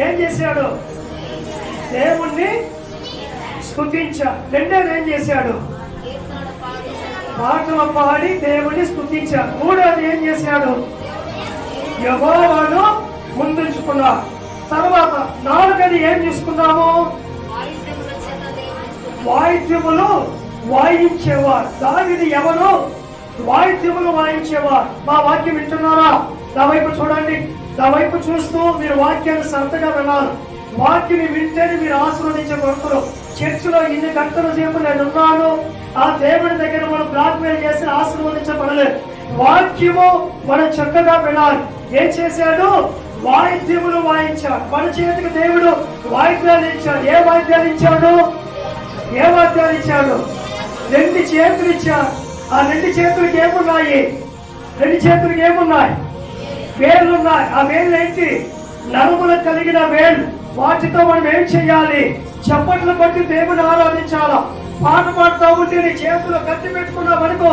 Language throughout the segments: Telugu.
ఏం చేశాడు? దేవుణ్ణి స్థుతించాడు రెండోది ఏం చేశాడు? పాటలు పాడి దేవుణ్ణి స్థుతించాడు మూడోది ఏం చేశాడు? యహోవాను ముందుంచుకున్నాడు. తర్వాత నాలుగది ఏం చూసుకున్నాము వాయిద్యములు వాయించేవారు. దానిది ఎవరు? వాయిద్యములు వాయించేవారు. మా వాక్యం వింటున్నారా? నా వైపు చూడండి. నా వైపు చూస్తూ మీరు వాక్యాన్ని శ్రద్ధగా విన్నారు వాక్యం వింటేనే మీరు ఆశీర్వదించబడుతున్నారు చర్చిలో ఇన్ని గంటల సేపు నేను ఉన్నాను. ఆ దేవుడి దగ్గర మనం ప్రార్థన చేసి ఆశీర్వదించబడలేదు. వాక్యము మనం చక్కగా వినాలి. ఏం చేశాడు? వాయిద్యములు వాయించాడు. మన చేతికి దేవుడు వాయిద్యాలు ఇచ్చాడు. ఏ వాయిద్యాలు ఇచ్చాడు? ఏ వాద్యాలు ఇచ్చాడు? రెండు చేతులు ఇచ్చాడు. ఆ రెండు చేతులకి ఏమున్నాయి? రెండు చేతులకు ఏమున్నాయి? వేళ్ళు ఉన్నాయి ఆ వేళ్ళు ఏంటి నరుములు కలిగిన వేళ్ళు వాటితో మనం ఏం చేయాలి చప్పట్లు బట్టి దేవుని ఆరాధించాలా? పాట పాడుతూ ఉంటే నీ చేతులు కత్తి పెట్టుకున్నావు అనుకో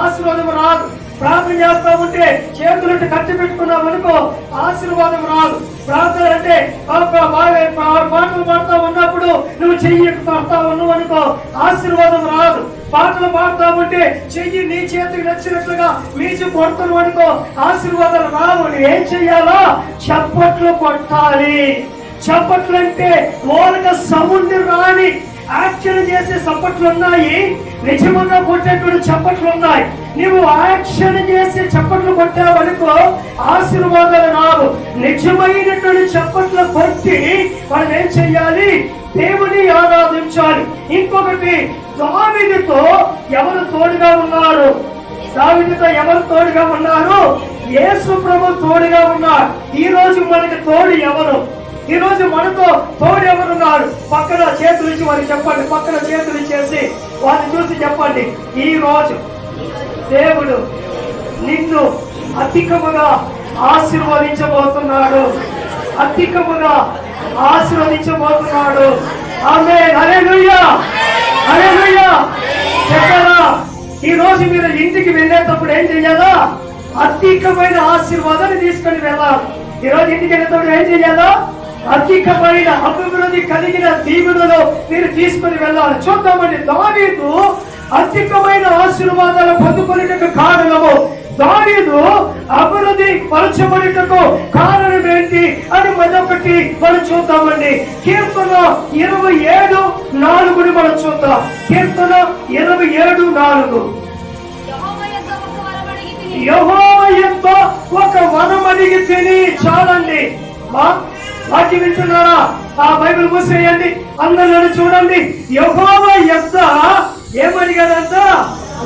ఆశీర్వాదం రాదు. ప్రార్థన చేస్తా ఉంటే చేతులు ఖర్చు పెట్టుకున్నాం అనుకో ఆశీర్వాదం రాదు. ప్రార్థన అంటే ఆ పా- పాటలు పాడుతూ ఉన్నప్పుడు నువ్వు చెయ్యి పాడుతా ఉన్నావు అనుకో ఆశీర్వాదం రాదు. పాటలు పాడుతా ఉంటే చెయ్యి నీ చేతికి నచ్చినట్లుగా మీచి కొడుతున్నావు అనుకో ఆశీర్వాదం రావు నువ్వు ఏం చెయ్యాలో చప్పట్లు కొట్టాలి. చప్పట్లు అంటే ఓరక సముండి రాని యాక్షన్ చేసే చప్పట్లు ఉన్నాయి. నిజంగా కొట్టేటువంటి చప్పట్లు ఉన్నాయి. నువ్వు యాక్షన్ చేసి చప్పట్లు కొట్టావనుకో ఆశీర్వాదాలు రావు. నిజమైనటువంటి చప్పట్లు కొట్టి మనం ఏం చెయ్యాలి? దేవుని ఆరాధించాలి. ఇంకొకటి దావిదితో ఎవరు తోడుగా ఉన్నారు? దావిదితో ఎవరు తోడుగా ఉన్నారు? యేసు ప్రభు తోడుగా ఉన్నారు. ఈ రోజు మనకి తోడు ఎవరు? ఈ రోజు మనతో తోడు ఎవరున్నారు? పక్కన చేతులు ఇచ్చి వారికి చెప్పండి. పక్కన చేతులు ఇచ్చేసి వారిని చూసి చెప్పండి. ఈ రోజు దేవుడు నిన్ను అధికముగా ఆశీర్వదించబోతున్నాడు. అధికముగా ఆశీర్వదించబోతున్నాడు. ఆమె హల్లెలూయా. హల్లెలూయా. చెప్పరా? ఈ రోజు మీరు ఇంటికి వెళ్ళేటప్పుడు ఏం చెయ్యాలా? అధికమైన ఆశీర్వాదాన్ని తీసుకొని వెళ్ళాలి. ఈ రోజు ఇంటికి వెళ్ళేటప్పుడు ఏం చెయ్యాలా? అధికమైన అభివృద్ధి కలిగిన దీవులలో మీరు తీసుకుని వెళ్ళాలి. చూద్దామండి. దావీదు అధికమైన ఆశీర్వాదాలు పొందుకునేటకు కారణము. దానిలో అభివృద్ధి పరచబడేటకు కారణం ఏంటి అని మరొకటి మనం చూద్దామండి. కీర్తన ఇరవై ఏడు నాలుగుని మనం చూద్దాం. కీర్తన ఇరవై ఏడు నాలుగు. యెహోవా యొక్క ఒక వనం అడిగి తిని చాలండి. మా వింటున్నారా? ఆ బైబిల్ మూసేయండి. అందరూ చూడండి. యహోవ యొక్క ఏమడిగాడంట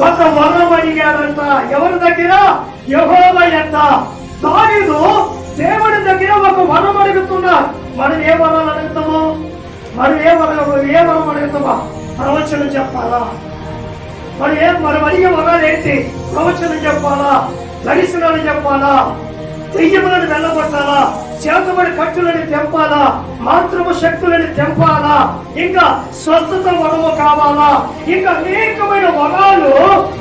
ఒక వరం అడిగాడంట ఎవరి దగ్గర? యెహోవా యొక్క దేవుడి దగ్గర ఒక వరం అడుగుతున్నారు మనం ఏ వరాలు అడుగుతాము? మనం ఏ వరం ఏ వరం అడుగుతామా? ప్రవచనం చెప్పాలా? మరి ఏం మనం అడిగే వరాలు ఏంటి? ప్రవచనం చెప్పాలా? దర్శనాలు చెప్పాలా? దెయ్యములను వెళ్ళగొట్టాలా? చేతబడి కట్టులని తెంపాలా? మాంత్రము శక్తులని తెంపాలా? ఇంకా స్వస్థత వరము కావాలా? ఇంకా అనేకమైన వరాలు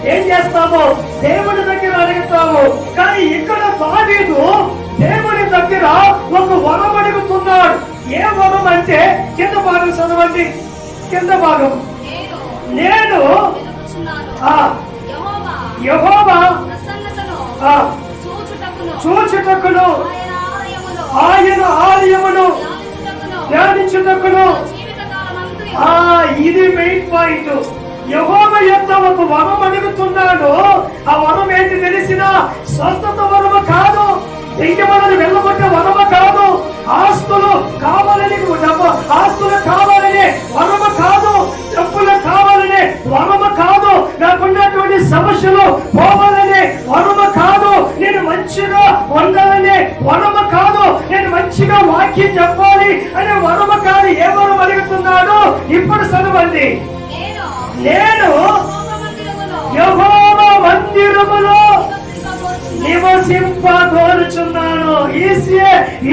ఏం చేస్తాము? దేవుడి దగ్గర అడుగుతాము. కానీ ఇక్కడ దావీదు దేవుడి దగ్గర ఒక వరం అడుగుతున్నాడు. ఏ వరం అంటే కింద భాగం చదవండి. కింద భాగం. నేను ఆ. యెహోవా చూచుటకును ఆయన ఆలయమును ధ్యానించుటకును ఆ ఇది మెయిన్ పాయింట్ యహోవ యొక్క ఒక వరం అడుగుతున్నాడు ఆ వరం ఏంటి తెలిసిన స్వస్థత వరము కాదు. దెయ్యమని వెళ్ళగొట్టే వరము కాదు. ఆస్తులు కావాలని డబ్బు ఆస్తులు కావాలని వరము కాదు. డబ్బులు కాదు వరము కాదు. నాకున్నటువంటి సమస్యలు పోవాలని వరము కాదు. నేను మంచిగా ఉండాలని వరము కాదు. నేను మంచిగా వాక్యం చెప్పాలి అనే వరము కాదు ఏ వరం అడుగుతున్నాడు? ఇప్పుడు చదవండి. నేను యెహోవా మందిరములో మందిరములో నివసింప కోరుచున్నాను ఈస్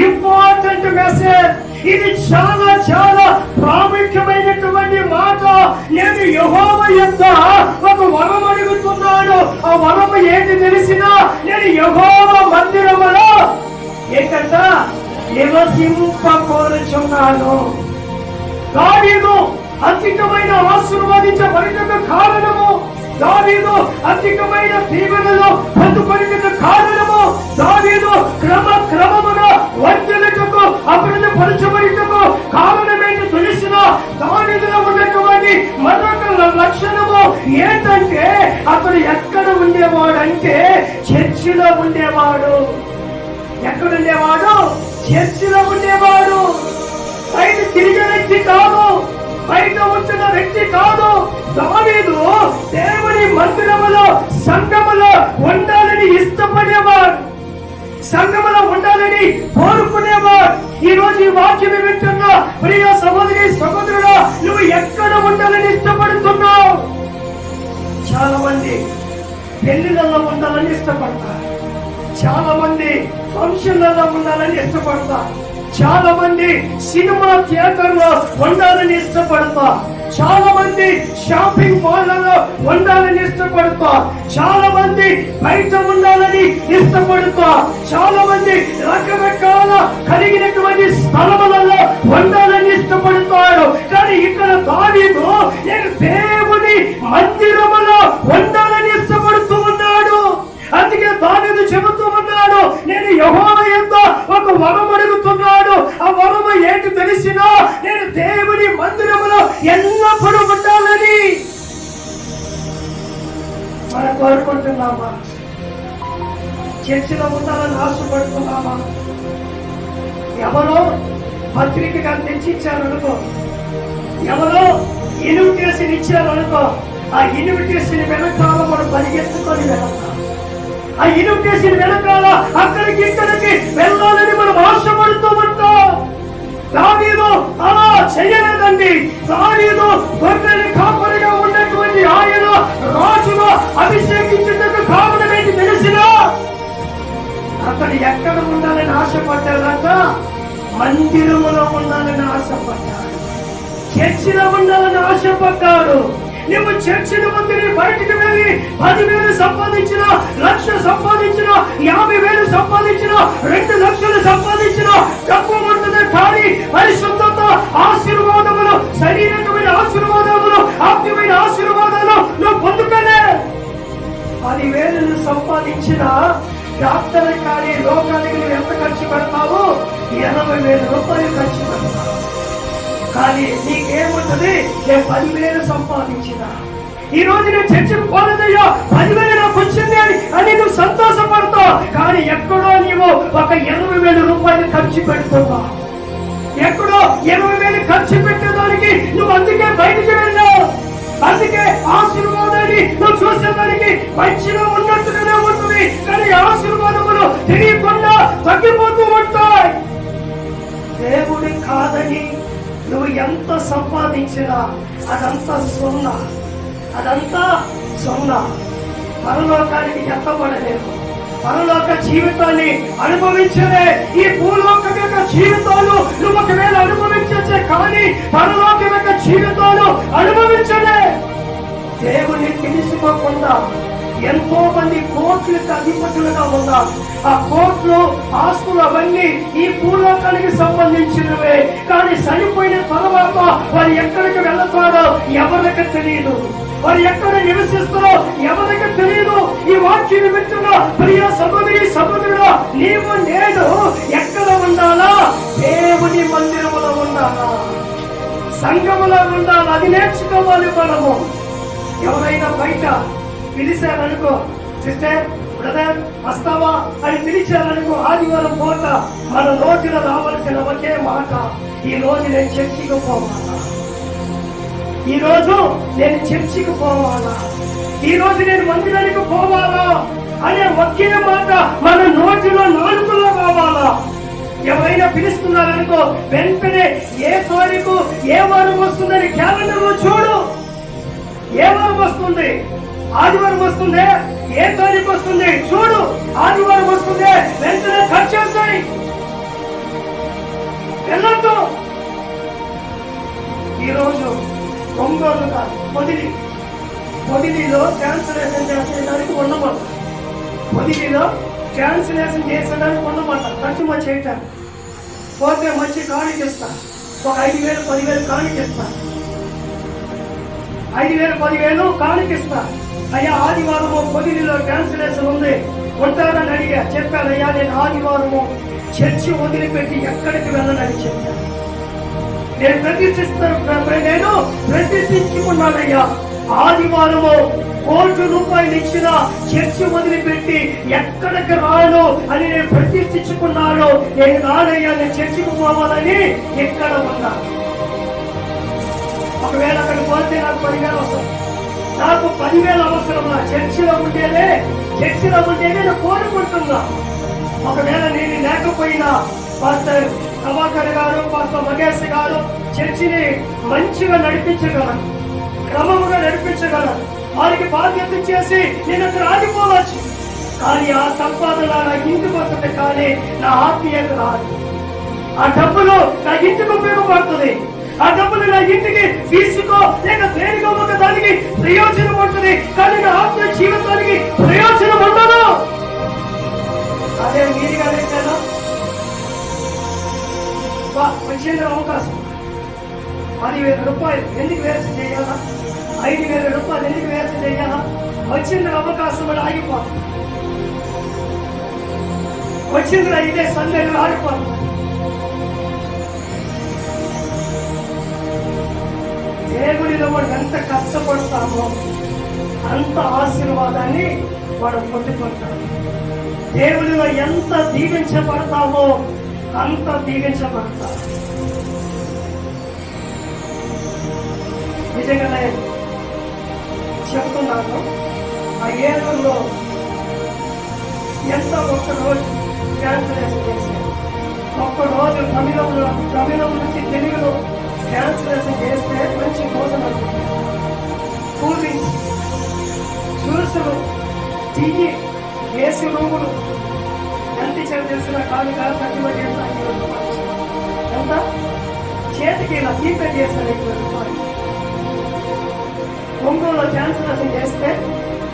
ఇంపార్టెంట్ మెసేజ్ ఇది చాలా చాలా ప్రాముఖ్యమైనటువంటి మాట. నేను యహోవ యొక్క ఒక వరం అడుగుతున్నాను ఆ వరం ఏంటి తెలిసినా నేను యహోవ మందిరములో ఏంటంట నివసింప కోరుచున్నాను దావీదు అధికమైన ఆశీర్వాదించబడినకు కారణము దావీదు అధికమైన దీవెనలు పొందుకొనినకు కారణము. దావీదు క్రమ క్రమముగా వర్ధనకు అభివృద్ధి పరచబడినకు కారణమేంటి తెలిసిన? దావీదులో ఉన్నటువంటి మరొక లక్షణము ఏంటంటే అతడు ఎక్కడ ఉండేవాడంటే చర్చిలో ఉండేవాడు. ఎక్కడ ఉండేవాడు? చర్చిలో ఉండేవాడు. బయట తిరిగి కాదు. బయట వచ్చిన వ్యక్తి కాదు. దావీదు దేవుని మందిరములో సంఘములో ఉండాలని ఇష్టపడేవాడు. సంఘములో ఉండాలని కోరుకునేవాడు. ఈ రోజు ఈ వాక్యం వింటున్న ప్రియ సహోదరి సహోదరుడు నువ్వు ఎక్కడ ఉండాలని ఇష్టపడుతున్నావు? చాలా మంది పెళ్ళిలలో ఉండాలని ఇష్టపడతారు. చాలా మంది ఫంక్షన్లలో ఉండాలని ఇష్టపడతారు. చాలా మంది సినిమా థియేటర్లో ఉండాలని ఇష్టపడతా. చాలా మంది షాపింగ్ మాల్లలో ఉండాలని ఇష్టపడతా. చాలా మంది బయట ఉండాలని ఇష్టపడతా. చాలా మంది రకరకాల కలిగినటువంటి స్థలములలో ఉండాలని ఇష్టపడతాడు కానీ ఇక్కడ దావీదు నేను దేవుని మందిరములో ఉండాలని అందుకే దానిది చెబుతూ ఉన్నాడు? నేను యహోవ ఎంతో ఒక వరం అడుగుతున్నాడు. ఆ వరము ఏంటి తెలిసినా నేను దేవుని మందిరములో ఎల్లప్పుడూ ఉండాలని. మనం కోరుకుంటున్నామా? చర్చిలో ఉండాలని ఆశపడుతున్నామా? ఎవరో పత్రికగా తెచ్చిచ్చారనుకో ఎవరో ఇన్విటేషన్ ఇచ్చారనుకో ఆ ఇన్విటేషన్ వెనకాల మనం పరిగెత్తుకొని వెళ్తాం. ఆ ఇన్విటేషన్ వెనకాల అక్కడికి ఇక్కడికి వెళ్ళాలని మనం ఆశపడుతూ ఉంటాం. దావీదు అలా చేయలేదండి. దావీదు గొర్రెని కాపరిగా ఉన్నటువంటి ఆయన రాజుగా అభిషేకించేందుకు కావడం ఏంటి తెలిసినా? అతడు ఎక్కడ ఉండాలని ఆశపడ్డాడంట? మందిరములో ఉండాలని ఆశపడ్డాడు. చర్చిలో ఉండాలని ఆశపడ్డాడు. నువ్వు చర్చిల ముందు బయటికి వెళ్ళి పదివేలు సంపాదించిన లక్ష సంపాదించిన యాభై వేలు సంపాదించిన రెండు లక్షలు సంపాదించిన తక్కువ ఉంటుంది కానీ పరిశుద్ధత ఆశీర్వాదములు శరీరకమైన ఆశీర్వాదములు ఆత్మీయమైన ఆశీర్వాదాలు నువ్వు పొందుకనే పదివేలు సంపాదించిన డాక్టర్ కానీ లోకానికి నువ్వు ఎంత ఖర్చు పెడతావు ఎనభై వేల రూపాయలు ఖర్చు పెడతావు. కానీ నీకేముంటది? నేను పదివేలు సంపాదించిన. ఈ రోజు నేను చర్చకు పోలేదయ్యో పదివేలు నాకు వచ్చింది అని అని నువ్వు సంతోషపడతావు. కానీ ఎక్కడో నీవు ఒక ఎనభై వేల రూపాయలు ఖర్చు పెడుతున్నావు. ఎక్కడో ఇరవై వేలు ఖర్చు పెట్టేదానికి నువ్వు అందుకే బయటికి వెళ్ళావు. అందుకే ఆశీర్వాదాన్ని నువ్వు చూసేదానికి మంచిగా ఉన్నట్టుగానే ఉంటుంది. కానీ ఆశీర్వాదములు తెలియకుండా తగ్గిపోతూ ఉంటాయి. దేవుడి కాదని నువ్వు ఎంత సంపాదించినా అదంతా సున్నా. అదంతా సున్నా. పరలోకానికి ఎత్తబడలేదు. పరలోక జీవితాన్ని అనుభవించలే. ఈ భూలోకం యొక్క జీవితాలు నువ్వు ఒకవేళ అనుభవించే కానీ పరలోకం యొక్క జీవితాలు అనుభవించలే. దేవుని తెలుసుకోకుండా ఎంతో మంది కోట్లకు అధిపతులుగా ఉన్నారు. ఆ కోట్లు ఆస్తులు అవన్నీ ఈ భూలోకానికి సంబంధించినవే. కానీ చనిపోయిన తర్వాత వారు ఎక్కడికి వెళ్తారో ఎవరికి తెలియదు వారు ఎక్కడ నివసిస్తారో ఎవరికి తెలియదు ఈ వాక్యం వింటున్న ప్రియ సహోదరి సహోదరుడు నీవు నేను ఎక్కడ ఉండాలా? దేవుని మందిరములో ఉండాలా? సంఘములో ఉండాలి? అది నేర్చుకోవాలి మనము. ఎవరైనా బయట పిలిచారనుకో సిస్టర్ బ్రదర్ వస్తావా అని పిలిచారనుకో ఆదివారం పూట మన రోజున రావాల్సిన ఒకే మాట ఈ రోజు నేను చర్చికి పోవాలా? ఈ రోజు నేను చర్చికి పోవాలా? ఈ రోజు నేను మందిరానికి పోవాలా? అనే ఒకే మాట మన నోటిలో నాలుగులో కావాలా ఎవరైనా పిలుస్తున్నారనుకో వెంటనే ఏ తారీఖు ఏ వారం వస్తుందని క్యాలెండర్లో చూడు. ఏ వారం వస్తుంది? ఆదివారం వస్తుంది. ఏ తారీఖు వస్తుంది? చూడు. ఆదివారం వస్తుంది. వెంటనే ఖర్చు చేస్తాయి. వెళ్ళొద్దు. ఈరోజు ఒంగోలుగా పొదిలి. పొదిలిలో క్యాన్సలేషన్ చేసేదానికి ఉండమాట పొదిలిలో క్యాన్సలేషన్ చేసేదానికి ఉండమాట ఖర్చుమ చేయటం. పోతే మంచి ఖాళీ చేస్తా. ఒక ఐదు వేలు పదివేలు కాణికిస్తా ఐదు వేలు పదివేలు కాణికిస్తా అయ్యా ఆదివారము పొదిలిలో క్యాన్సిలేషన్ ఉంది. ఉంటారని అడిగా. చెప్పాను అయ్యా నేను ఆదివారము చర్చి వదిలిపెట్టి ఎక్కడికి వెళ్ళనని చెప్పాను. నేను ప్రతిష్ఠిస్తాను నేను ప్రతిష్ఠించుకున్నానయ్యా. ఆదివారము కోటి రూపాయలు ఇచ్చిన చర్చి వదిలిపెట్టి ఎక్కడికి రాను అని నేను ప్రతిష్ఠించుకున్నాను. నేను రానయ్యా నేను చర్చికి పోవాలని ఎక్కడ ఉన్నా ఒకవేళ అక్కడ పోతే నాకు పదివేలు వస్తుంది. నాకు పదివేలు అవసరం నా చర్చిలో ఉండేదే చర్చిలో ఉండేదే నేను కోరుకుంటున్నా. ఒకవేళ నేను లేకపోయినా పాస్టర్ ప్రభాకర్ గారు పాస్టర్ మగేష్ గారు చర్చిని మంచిగా నడిపించగలరు క్రమముగా నడిపించగలరు. వారికి బాధ్యత చేసి నేను అక్కడ ఆగిపోవచ్చు. కానీ ఆ సంపాదన నా ఇంటికి వస్తుంది కానీ నా ఆత్మీయత రాదు. ఆ డబ్బులు నా ఇంటికి ఉపయోగపడుతుంది. ఆ డబ్బులు నా ఇంటికి ఫీజుకో లేక దేనికో ఒక దానికి ప్రయోజనం ఉంటుంది. కానీ నా ఆత్మ జీవితానికి ప్రయోజనం ఉండదు. అదే మీరుగా లేదా వచ్చింది అవకాశం. పదివేల రూపాయలు ఎందుకు వేస్ట్ చేయాలా? ఐదు వేల రూపాయలు ఎందుకు వేస్ట్ చేయాలా? వచ్చింది అవకాశం కూడా ఆగిపోతుంది. వచ్చింది ఇదే సందేహం ఆగిపోతుంది. దేవుడిలో వాడు ఎంత కష్టపడతామో అంత ఆశీర్వాదాన్ని వాడు పొందుకుంటాడు. దేవుడిలో ఎంత దీవించబడతామో అంత దీవించబడతాడు. నిజంగానే చెప్తున్నాను ఆ ఏళ్ళలో ఎంత ఒక్క రోజు క్యాన్సలేషన్ చేశారు? ఒక్క రోజు తమిళంలో తమిళం నుంచి తెలుగులో క్యాన్సలేషన్ చేస్తే మంచి భోజనం కూల్ డ్రింక్స్ జ్యూసులు టీ ఏసీ రూములు ఎంత ఇచ్చారు తెలిసిన కాదు కాదు తక్కువ చేసిన ఎంత చేతికి ఇలా తీపే చేసిన ఎక్కువ రూపాయలు ఒంగోలు క్యాన్సలేషన్ చేస్తే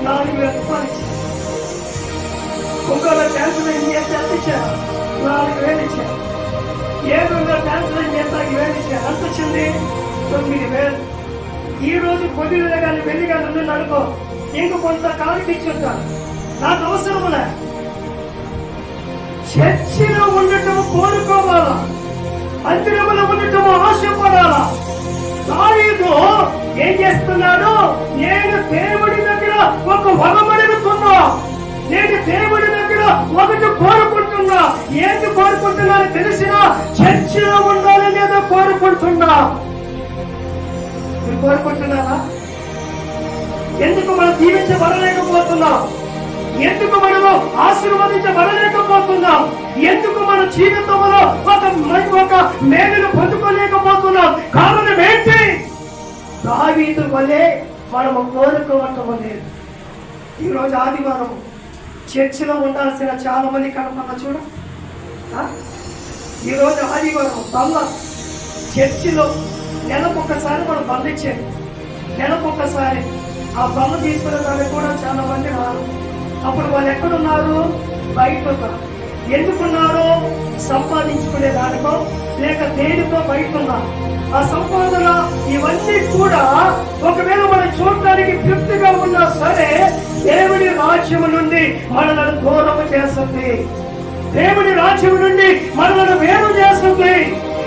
నాలుగు వేల రూపాయలు ఇచ్చారు. ఒంగోలు క్యాన్సలేషన్ చేస్తే ఎంత ఇచ్చారు. నాలుగు వేలు ఇచ్చారు. ఏడులో క్యాన్సలేషన్ చేస్తే ఐదు ఎంత వచ్చింది? తొమ్మిది వేలు. ఈ రోజు పొద్దున కానీ వెళ్ళి కానీ ఉంది అనుకో. నీకు కొంత కాలికి ఇచ్చుంటాను నాకు అవసరములే చర్చిలో ఉండటం కోరుకోవాలా? మందిరములో ఉండటం ఆశపడాలా? దావీదు ఏం చేస్తున్నాడు? నేను దేవుడి దగ్గర ఒక వరమడుగుతున్నా నేను దేవుడి దగ్గర ఒకటి కోరుకుంటున్నా ఏంటి కోరుకుంటున్నానో తెలిసిన చర్చిలో ఉండాలి లేదా కోరుకుంటున్నా? మీరు కోరుకుంటున్నారా? ఎందుకు మనం దీవించబడలేకపోతున్నాం ఎందుకు మనము ఆశీర్వదించబడలేకపోతున్నాం ఎందుకు మన జీవితంలో ఒక మ- ఒక మేలును పొందుకోలేకపోతున్నాం? కారణం ఏంటి? దావీదు వల్లే మనము కోరుకోవటం లేదు. ఈరోజు ఆదివారం చర్చిలో ఉండాల్సిన చాలా మంది కనపడ చూడ. ఈరోజు ఆదివారం బల్ల చర్చిలో నెలకొకసారి మనం బంధించేది నెలకొకసారి ఆ బల్ల తీసుకునే దానికి కూడా చాలా మంది రారు. అప్పుడు వాళ్ళు ఎక్కడున్నారు? బయట ఎందుకున్నారో ఎందుకున్నారు సంపాదించుకునే దానికో లేక దేనితో బయట ఆ సంపాదన ఇవన్నీ కూడా ఒకవేళ మనం చూడటానికి తృప్తిగా ఉన్నా సరే దేవుడి రాజ్యం నుండి మనలను దూరం చేస్తుంది. దేవుడి రాజ్యం నుండి మనలను వేరు చేస్తుంది.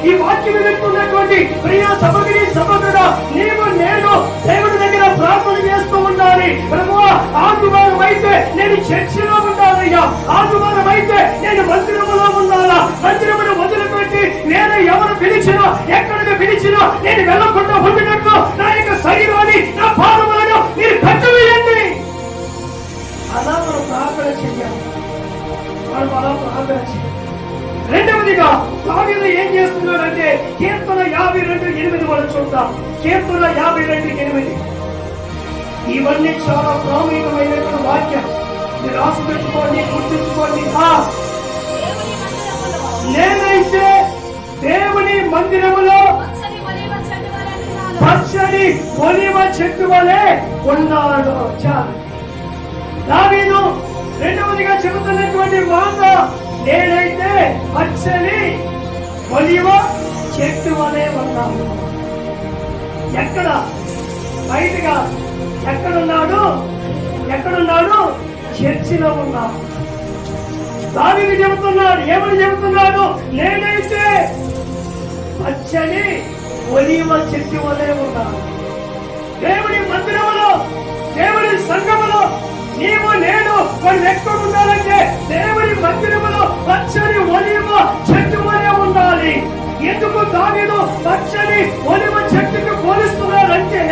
ఈ వాక్యం వింటున్నటువంటి ప్రియ సభగిరి సభకుడా నీవు నేను దేవుడి దగ్గర ప్రార్థన చేస్తూ ఉండాలి. ప్రభు ఆదివారం అయితే నేను చర్చిలో ఉండాలయ్యా. ఆదివారం అయితే నేను మందిరములో ఉండాలా. మందిరమును వదిలిపెట్టి నేను ఎవరు పిలిచినా ఎక్కడికి పిలిచినా నేను వెళ్ళకుండా ఉండినట్టు నా యొక్క శరీరాన్ని నా పాదములను మీరు కట్టవేయండి అలా మనం ప్రార్థన చెయ్యాలి మనం అలా ప్రార్థన చేయాలి. రెండవదిగా దావీదు ఏం చేస్తున్నాడంటే కీర్తన యాభై రెండు ఎనిమిది మనం చూద్దాం. కీర్తన యాభై రెండు ఎనిమిది. ఇవన్నీ చాలా ప్రాముఖ్యమైనటువంటి వాక్యం. మీరు రాసి పెట్టుకోండి గుర్తించుకోండి. నేనైతే దేవుని మందిరములో పచ్చని చెట్టు ఒలివ చెట్టు వలె ఉన్నాడు చాలు దావీదు రెండవదిగా చెబుతున్నటువంటి మాట నేనైతే పచ్చని ఒలివ చెట్టు వలె ఉన్నాను. ఎక్కడ? బయటగా. ఎక్కడున్నాడు? ఎక్కడున్నాడు? చర్చిలో ఉన్నాడు. దావీదు చెబుతున్నాడు. ఏమని చెబుతున్నాడు? నేనైతే పచ్చని ఒలివ చెట్టు వలె ఉన్నాను. దేవుడి మందిరములో దేవుడి సంఘములో నీవు నేను మనం ఎక్కడ ఉండాలంటే దేవుని మందిరములో పచ్చని ఒలివ చెట్టు వలె ఉండాలి. ఎందుకు దానిలో పచ్చని ఒలివ చెట్టుకి పోలిస్తున్నారంటే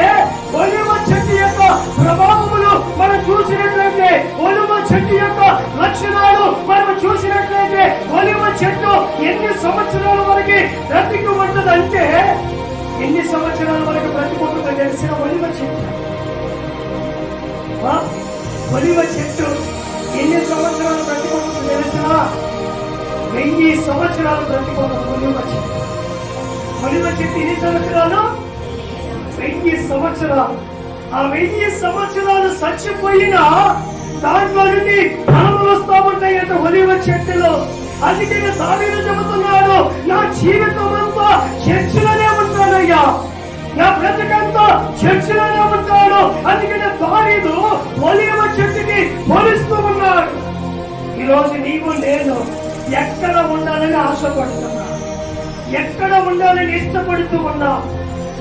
ఒలివ చెట్టు యొక్క ప్రభావములు మనం చూసినట్లయితే ఒలివ చెట్టు యొక్క లక్షణాలు మనం చూసినట్లయితే ఒలివ చెట్టు ఎన్ని సంవత్సరాల వరకు బ్రతికి ఉంటుందంటే ఎన్ని సంవత్సరాల వరకు బ్రతికుంటుందో తెలిసిన ఒలివ చెట్టు. ఒలివ చెట్టు ఎన్ని సంవత్సరాలు బ్రతికుంటుందో తెలుసా? వెయ్యి సంవత్సరాలు బ్రతికుంటుంది ఒలివ చెట్టు. ఒలివ చెట్టు ఎన్ని సంవత్సరాలు? వెయ్యి సంవత్సరాలు. ఆ వెయ్యి సంవత్సరాలు చచ్చిపోయినా దాంట్లో నుండి ఫలములు వస్తూ ఉంటాయంట ఒలివ చెట్టులో? అందుకే దావీలు చెబుతున్నాడు నా జీవితం అంతా చర్చిలోనే ఉంటానయ్యా. నా బ్రతకంతా చర్చిలోనే ఉంటాడు. అందుకనే దావీదు ఒలివ చెట్టుకి పోలిస్తూ ఉన్నాడు. ఈరోజు నీవు నేను ఎక్కడ ఉండాలని ఆశపడుతున్నా ఎక్కడ ఉండాలని ఇష్టపడుతూ ఉన్నా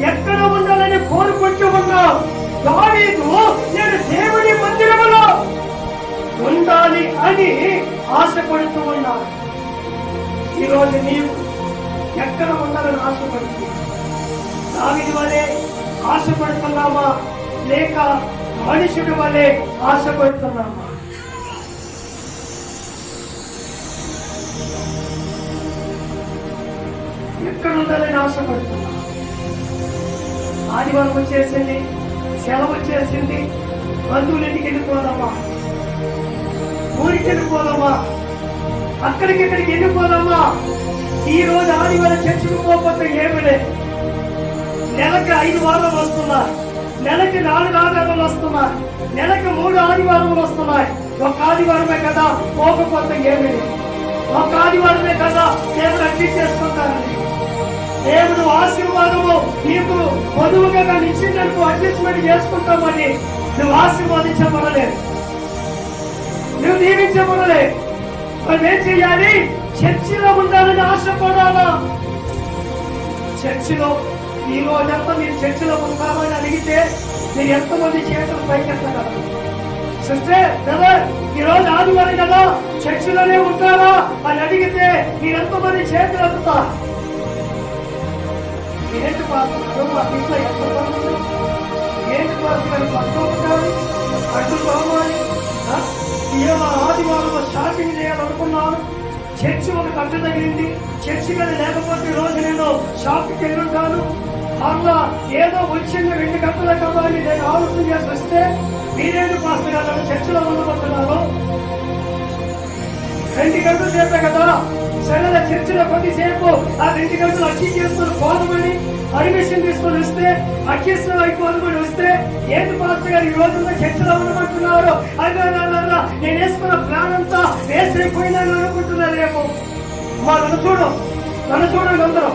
ఎక్కడ ఉండాలని కోరుకుంటూ ఉన్నా దావీదు నేను దేవుని మందిరంలో ఉండాలి అని ఆశపడుతూ ఉన్నా ఈరోజు నీవు ఎక్కడ ఉండాలని ఆశపడుతూ దావిడి వలె ఆశపడుతున్నామా? లేక మనుషుడి వలె ఆశపడుతున్నామా? ఎక్కడ ఉండాలని ఆశపడుతున్నా? ఆదివారం వచ్చేసింది సెలవు వచ్చేసింది బంధువులు ఇంటికి వెళ్ళిపోదామా ఊరికి వెళ్ళిపోదామా అక్కడికి ఇక్కడికి వెళ్ళిపోదామా ఈ రోజు ఆదివారం చర్చకు పోకపోతే ఏమి లేదు. ఐదు వారాలు వస్తున్నాయి. నెలకి నాలుగు ఆదివారాలు వస్తున్నాయి. నెలకి మూడు ఆదివారాలు వస్తున్నాయి. ఒక ఆదివారమే కదా పోకపోతే ఏమి? లేదు ఒక ఆదివారమే కదా దేవుడు అడ్జస్ట్ చేసుకుంటారని. దేవుడు ఆశీర్వాదము నీకు పొదువుగా నన్ను ఇచ్చినందుకు అడ్జస్ట్మెంట్ చేసుకుంటామని నువ్వు ఆశీర్వాదించబడలేదు. నువ్వు దీవించబడలే మనం ఏం చేయాలి? చర్చిలో ఉండాలని ఆశపడాలా? చర్చిలో ఈ రోజంతా మీరు చర్చిలో అని అడిగితే మీరు ఎంతమంది చేతులు పైకెత్తగలరు సిస్టర్ బ్రదర్ ఈ రోజు ఆదివారం కదా చర్చిలోనే ఉంటారా అని అడిగితే మీరు ఎంతమంది చేతులు ఎత్తుతారు ఏంటి పాత్రలు మా ఇంట్లో ఎంత ఏంటి పాత్ర పట్టు ఉంటారు ఏమో ఆదివారం షాపింగ్ చేయాలనుకున్నాను. చర్చి ఒక కట్ట తగిలింది. చర్చి కానీ లేకపోతే ఈ రోజు నేను షాప్కి వెళ్ళుంటాను అట్లా ఏదో వచ్చింది రెండు గంటల కదా నేను ఆలోచన చేసి వస్తే మీరేంటి పాస్టర్ గారు చర్చలో చర్చిలో ఉండబోతున్నారు రెండు గంటలు చేస్తా కదా? సరైన చర్చిలో కొద్దిసేపు ఆ రెండు గంటలు అక్కి చేసుకుని పోదమని పర్మిషన్ తీసుకొని వస్తే అక్కిస్తున్న అయిపోదమని వస్తే ఏంటి పాస్టర్ గారు ఈ రోజుల్లో చర్చలో ఉండమంటున్నారు? అదే నేను వేసుకున్న ప్లాన్ అంతా వేస్ట్ అయిపోయిందని అనుకుంటున్నారేమో. మా నన్ను చూడు నన్ను చూడండి అందరూ.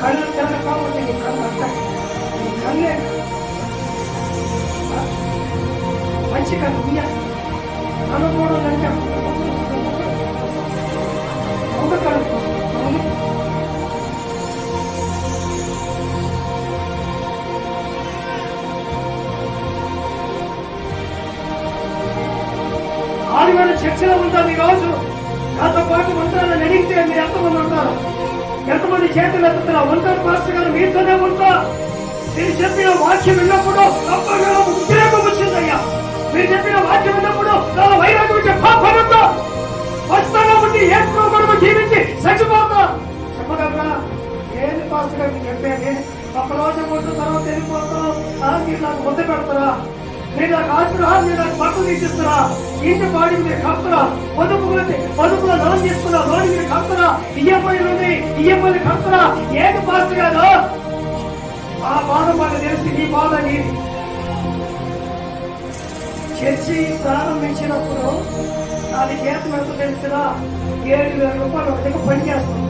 కళ్ళు తెల్ల కాబట్టి నీ కళ్ళు అంటాయి నీ కళ్ళే ఆ? మంచి కళ్ళు ఉయ్య నన్ను చూడాలంటే ఒక కళ్ళు అవును. ఆదివారం చర్చలో ఉంటాం ఈ రోజు నాతో పాటు ఉంటారని అడిగితే మీరు ఎంతమంది ఉంటారు ఎంతమంది చేతులు ఎత్తుతున్నా ఉంటా పాస్టర్ గారు మీతోనే ఉంటా. మీరు చెప్పిన వాక్యం విన్నప్పుడు అబ్బగా ఉద్రేకం వచ్చిందయ్యా. మీరు చెప్పిన వాక్యం విన్నప్పుడు నా వైరాగ్యం వచ్చే పాపనంతా వస్తాగా ఉండి ఏ కొడుకు జీవించి చచ్చిపోతా. చెప్పగలరా? ఏది పాస్టర్ గారు చెప్పేది? ఒక రోజు ముందు తర్వాత వెళ్ళిపోతాం. నాకు ముద్ద పెడతారా? మీరు నాకు ఆస్తురా మీరు నాకు పక్కకు తీసిస్తున్నా. ఇంటి పాడి మీరు కడతారా పొదుపు పొదుపులో లోన్ తీసుకున్నా లోన్ మీరు కడతారా ఇయ్యపల్లి ఉంది ఇయ్యపల్లి కడతారా ఏది పాస్ కాదు? ఆ బాధ మనకు తెలిసి నీ బాధ నీది చర్చి ప్రారంభించినప్పుడు నాది జీతం ఎంత తెలిసినా ఏడు వేల రూపాయలు ఒక దగ్గర పని చేస్తాను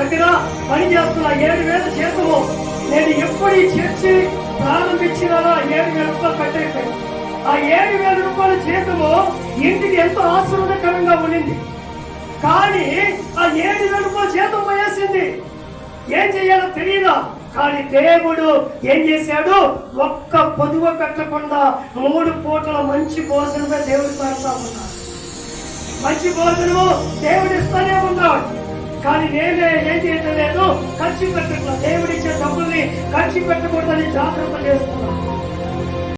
దగ్గర పని చేస్తున్నా. ఏడు వేల జీతము నేను ఎప్పుడు ఈ చర్చి ప్రారంభించినానో ఆ ఏడు వేల రూపాయలు కట్టయిపోయింది ఆ ఏడు వేల రూపాయల జీతము ఇంటికి ఎంతో ఆశీర్వాదకరంగా ఉండింది కానీ ఆ ఏడు వేల రూపాయల జీతం పోయేసింది. ఏం చేయాలో తెలియదా కానీ దేవుడు ఏం చేశాడు? ఒక్క పొదువ కట్టకుండా మూడు పూటల మంచి భోజనమే దేవుడు పెడతా ఉన్నాడు. మంచి భోజనము దేవుడు ఇస్తానే ఉన్నాడు. కానీ నేనే ఏం చేయటం లేదు ఖర్చు పెట్టకుండా దేవుడిచ్చే డబ్బుల్ని ఖర్చు పెట్టకూడదని జాగ్రత్త చేస్తున్నాను